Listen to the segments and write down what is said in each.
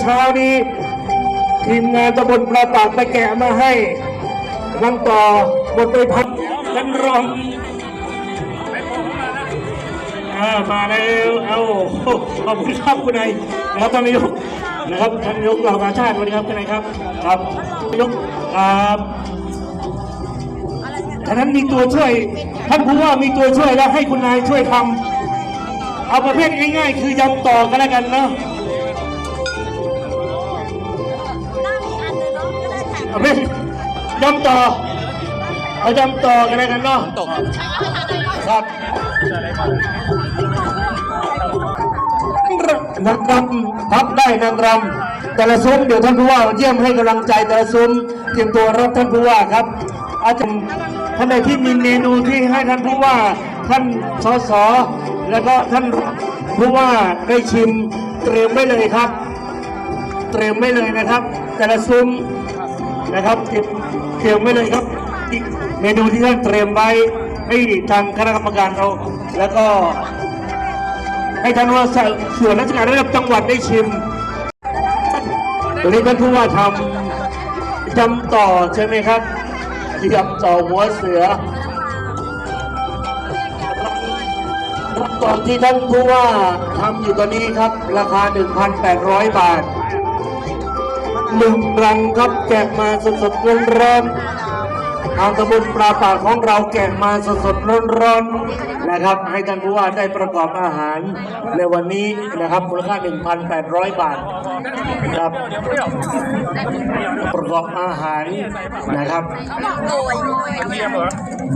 เช้านี้ทีมงานตำบลปลาปากไปแกะมาให้นังต่อบทไปพัดกันรองมาแล้วเอาขอบคุณครับคุณนายนะครับท่านนายกนะครับท่านนายกเหล่ากาชาติสวัสดีครับคุณนายครับครับนายกครับฉะนั้นมีตัวช่วยท่านผู้ว่ามีตัวช่วยแล้วให้คุณนายช่วยทำเอาประเภทง่ายๆ คือยำต่อกันแล้วกันเนาะ เอาไปยำต่อ เอายำต่อกันเลยกันเนาะตกครับนักรำพับได้นักรำแต่ละซุ้มเดี๋ยวท่านผู้ว่าเยี่ยมให้กำลังใจแต่ละซุ้มเตรียมตัวรับท่านผู้ว่าครับ อาจารย์ท่านใดที่มีเมนูที่ให้ท่านผู้ว่า ท่านสสแล้วก็ท่านผู้ว่าได้ชิมเตรียมไว้เลยครับ เตรียมไว้เลยนะครับ แต่ละซุ้ม นะครับเก็บเตรียมไว้เลยครับเมนูที่ท่านเตรียมไว้ให้ทางคณะกรรมการเราแล้วก็ ให้ท่านว่าส่วนราชการระดับจังหวัดได้ชิมวันนี้ท่านผู้ว่าทำจำต่อใช่ไหมครับจำต่อหัวเสือต่อที่ท่านผู้ว่าทำอยู่ตอนนี้ครับ ราคา 1,800 บาท หนึ่งรังครับแกะมาสดสดร้อนร้อนทางตำบลปลาปากของเราแกะมาสดสดร้อนร้อนๆนะครับ ให้ท่านผู้ว่าได้ประกอบอาหาร ในวันนี้นะครับมูลค่า 1,800 บาทครับประกอบอาหารนะครับเขาบอกโรยกระเทียมเหรอ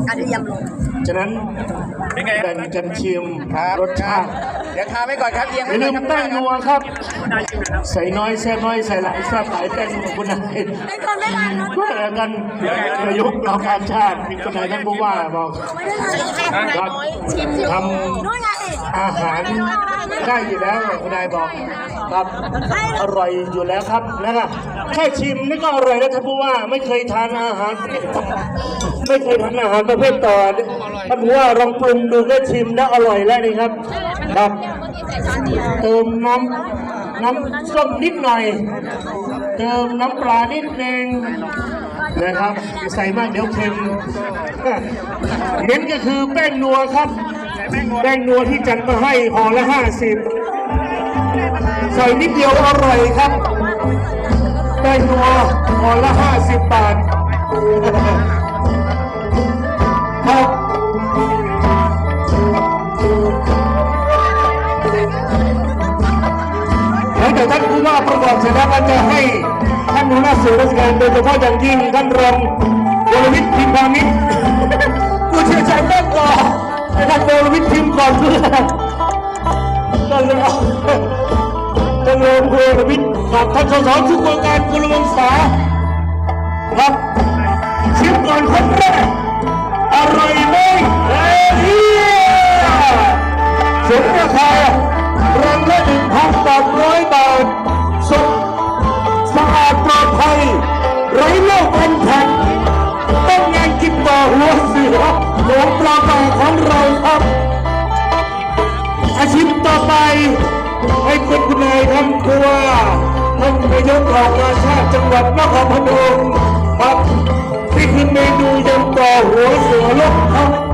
กระเทียมลงฉะนั้น แบ่งกันชิมรสชาติเดี๋ยวคาไว้ก่อนครับเรียงอย่าลืมแป้งนัวครับ ใส่น้อยแซ่บน้อยใส่หลายแซ่บหลายแป้งนัวคุณนายไอ้คนไม่ทานรสก็แล้วกันนายกเราการชาติมีคนไหนท่านผู้ว่าบอก ไม่ได้ทานรสครับชิมทนู่นไงำอาหารได้อยู่แล้วคุณนายบอกครับอร่อยอยู่แล้วครับนะครับแค่ชิมนี่ก็อร่อยแล้วท่านผู้ว่าไม่เคยทานอาหาร ไม่เคยทานอาหารประเภทต่อท่านผู้ว่าลองปรุงดูก็ชิมแล้วอร่อยแล้วนี่ครับครับ เติมน้ำน้ำส้มนิดหน่อย เติมน้ำปลานิดนึง นะครับใส่มากเดี๋ยวเค็มเน้นก็คือแป้งนัวครับ แป้งนัวที่จัดมาให้ห่อละห้าสิบใส่นิดเดียวอร่อยครับ แป้งนัวห่อละห้าสิบบาทครับแล้วเดี๋ยวท่านผู้ว่าประกอบเสร็จแล้วก็จะให้ ท่านหัวหน้าส่วนราชการโดยเฉพาะอย่างยิ่งท่านรองวรวิทย์พิมพามิตรผู้เชี่ยวชาญด้านก่อให้ท่านวรวิทย์พิมพ์ก่อนเพื่อท่านรองท่านรองวรวิทย์กับท่านสสทุกวงการกุลวงศา ครับหลวงปลาป่าของเราครับ อาชีพต่อไปให้คุณคุณนายท่านผู้ว่าท่านนายกเหล่ากาชาจังหวัดนครพนมครับนี่คือเมนูยำต่อหัวเสือลกครับ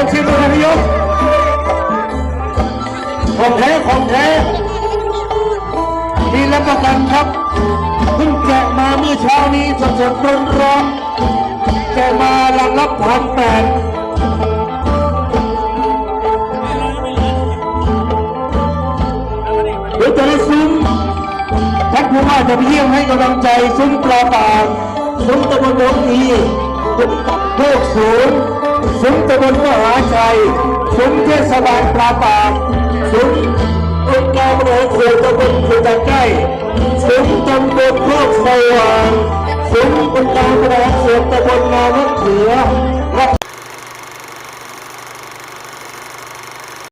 ลองชิมดูท่านนายกของแท้ของแท้มีรับประกันครับเพิ่งแกะมาเมื่อเช้านี้สดสดร้อนร้อนแกะมาลังรับพันแปดเดี๋ยวจะได้ซุ้มท่านผู้ว่าจะไปเยี่ยมให้กำลังใจซุ้มปลาปากซุ้มตะบนหนองอีโคกสูง สมตะบนมหาชัยซุ้มเทศบาลปราปากซุ้มองค์การบริหารส่วนตะบลสุตะไก้ซุ้มตำบลโคกสว่างสมเป็นการแสดงเสียงตะบนนามะเขือ